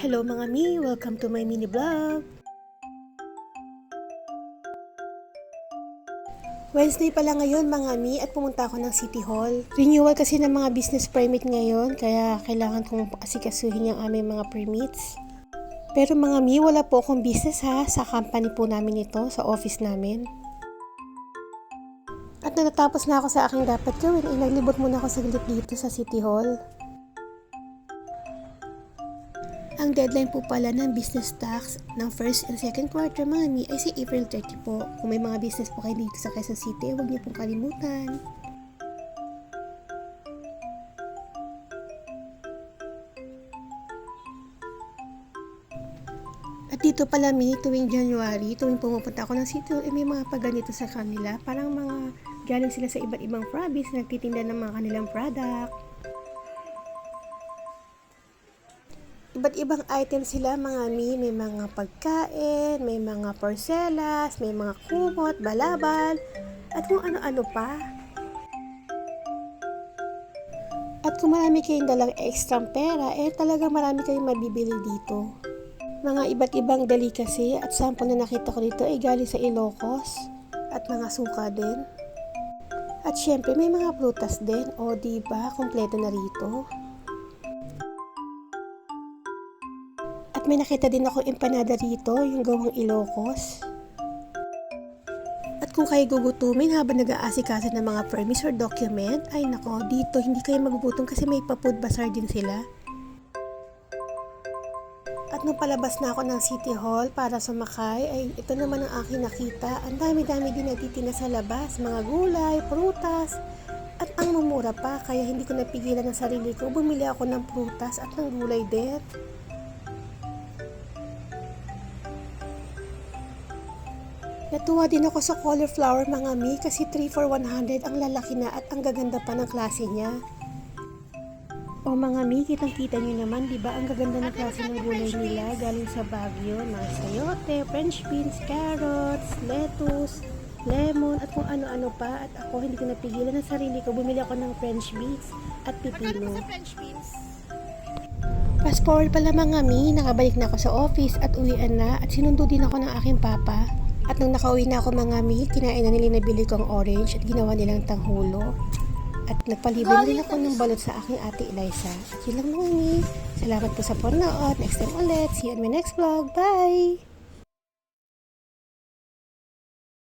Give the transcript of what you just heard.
Hello mga mi, welcome to my mini vlog. Wednesday pala ngayon mga mi at pumunta ako ng City Hall. Renewal kasi ng mga business permit ngayon kaya kailangan kong asikasuhin yung aming mga permits. Pero mga mi, wala po akong business ha sa company po namin ito, sa office namin. At natapos na ako sa aking dapat gawin, ay naglibot muna ako saglit dito sa City Hall. Ang deadline po pala ng business tax ng first and second quarter mga mi ay si April 30 po. Kung may mga business po kayo dito sa Quezon City, huwag niyo pong kalimutan. At dito pala mi, tuwing January, tuwing pumupunta ako ng city, eh, may mga paganito sa kanila. Parang mga galing sila sa iba't ibang province, nagtitinda ng mga kanilang product. Iba't ibang items sila mga mi, may mga pagkain, may mga porcelas, may mga kumot, balabal, at kung ano-ano pa. At kung marami kayong dalang extra pera, eh talaga marami kayong mabibili dito. Mga iba't ibang delicacy at sample na nakita ko dito ay galing sa Ilocos at mga suka din. At syempre may mga prutas din, o di ba kompleto na rito. At may nakita din ako empanada rito, yung gawang Ilocos. At kung kayo gugutumin habang nag-aasikaso ng mga permis or document, ay nako, dito hindi kayo magugutom kasi may pa-food bazaar din sila. At nung palabas na ako ng City Hall para sumakay, ay ito naman ang aking nakita. Ang dami-dami din nagtitinda sa labas, mga gulay, prutas, at ang mumura pa, kaya hindi ko napigilan ng sarili ko. Bumili ako ng prutas at ng gulay din. Natuwa din ako sa cauliflower mga mi kasi 3 for 100 ang lalaki na at ang gaganda pa ng klase niya. O mga mi, kitang-kita nyo naman, di ba? Ang gaganda ng klase ng gulay nila galing sa Baguio. Mga sayote, french beans, carrots, lettuce, lemon, at kung ano-ano pa. At ako, hindi ko napigilan ng sarili ko. Bumili ako ng french beans at pipino. French beans? Fast forward pala mga mi, nakabalik na ako sa office at uwian na at sinundo din ako ng aking papa. At nung nakauwi na ako mga mi, kinain na nila nabili kong orange at ginawa nilang tanghulo. At nagpalibre din ako ng balot sa aking ate Eliza. At yun lang mga mi. Salamat po sa panonood. Next time ulit. See you on my next vlog. Bye!